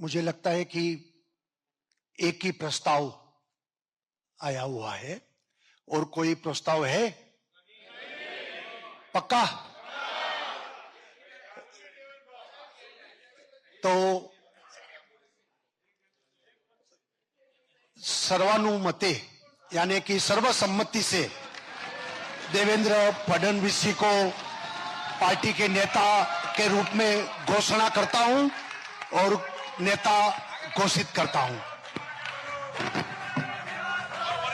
मुझे लगता है कि एक ही प्रस्ताव आया हुआ है। और कोई प्रस्ताव है? पक्का? तो सर्वानुमते, यानी कि सर्वसम्मति से देवेंद्र फडणवीस जी को पार्टी के नेता के रूप में घोषणा करता हूँ। और नेता घोषित करता हूँ।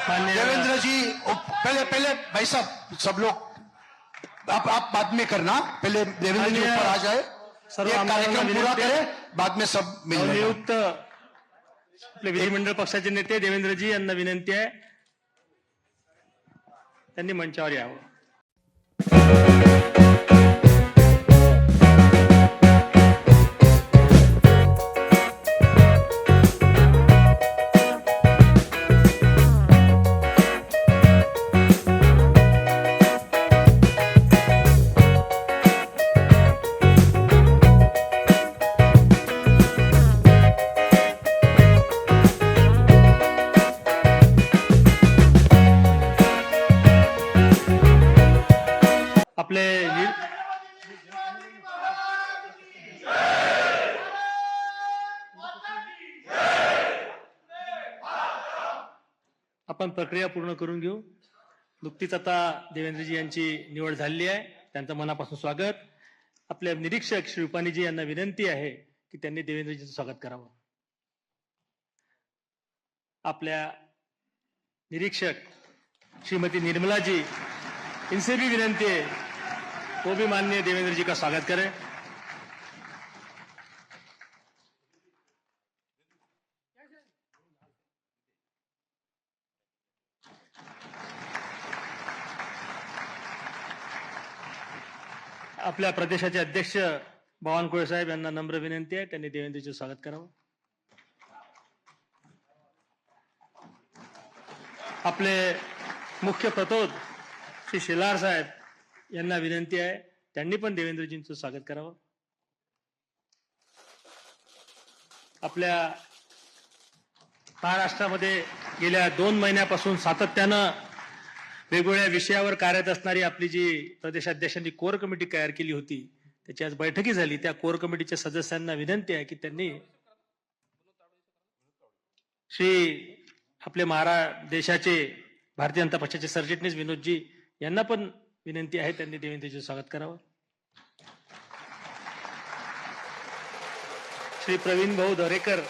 देवेंद्र जी पहले पहले भाई साहब सब लोग आप आप बाद में करना पहले देवेंद्र जी ऊपर आ जाए। ये कार्यक्रम पूरा करें बाद में सब मिल जाएगा। नवनियुक्त आपले विधिमंडळ पक्षाचे नेते देवेंद्रजी यांना विनंती आहे. त्यांनी मंचावर यावं. आपले आपण प्रक्रिया पूर्ण करून घेऊ. नुकतीच आता देवेंद्रजी यांची निवड झालेली आहे. त्यांचं मनापासून स्वागत. आपले निरीक्षक श्री रुपानीजी यांना विनंती आहे की त्यांनी देवेंद्रजीचं स्वागत करावं. आपल्या निरीक्षक श्रीमती निर्मला जी विनंती आहे. वो भी माननीय देवेंद्र जी का स्वागत करें। आपल्या प्रदेशाचे अध्यक्ष बावनकुळे साहेब यांना नम्र विनंती आहे. त्यांनी देवेंद्रजीचं स्वागत करावं. आपले मुख्य प्रतोद श्री शेलार साहेब यांना विनंती आहे. त्यांनी पण देवेंद्रजींचं स्वागत करावं. आपल्या महाराष्ट्रामध्ये गेल्या दोन महिन्यापासून सातत्यानं वेगवेगळ्या विषयावर कार्यरत असणारी आपली जी प्रदेशाध्यक्षांनी कोर कमिटी तयार केली होती त्याची आज बैठकी झाली. त्या कोर कमिटीच्या सदस्यांना विनंती आहे की त्यांनी श्री आपले महारा देशाचे भारतीय जनता पक्षाचे सरचिटणीस विनोदजी यांना पण विनंती आहे त्यांनी देवेंद्रजीचं स्वागत करावं. श्री प्रवीण भाऊ दरेकर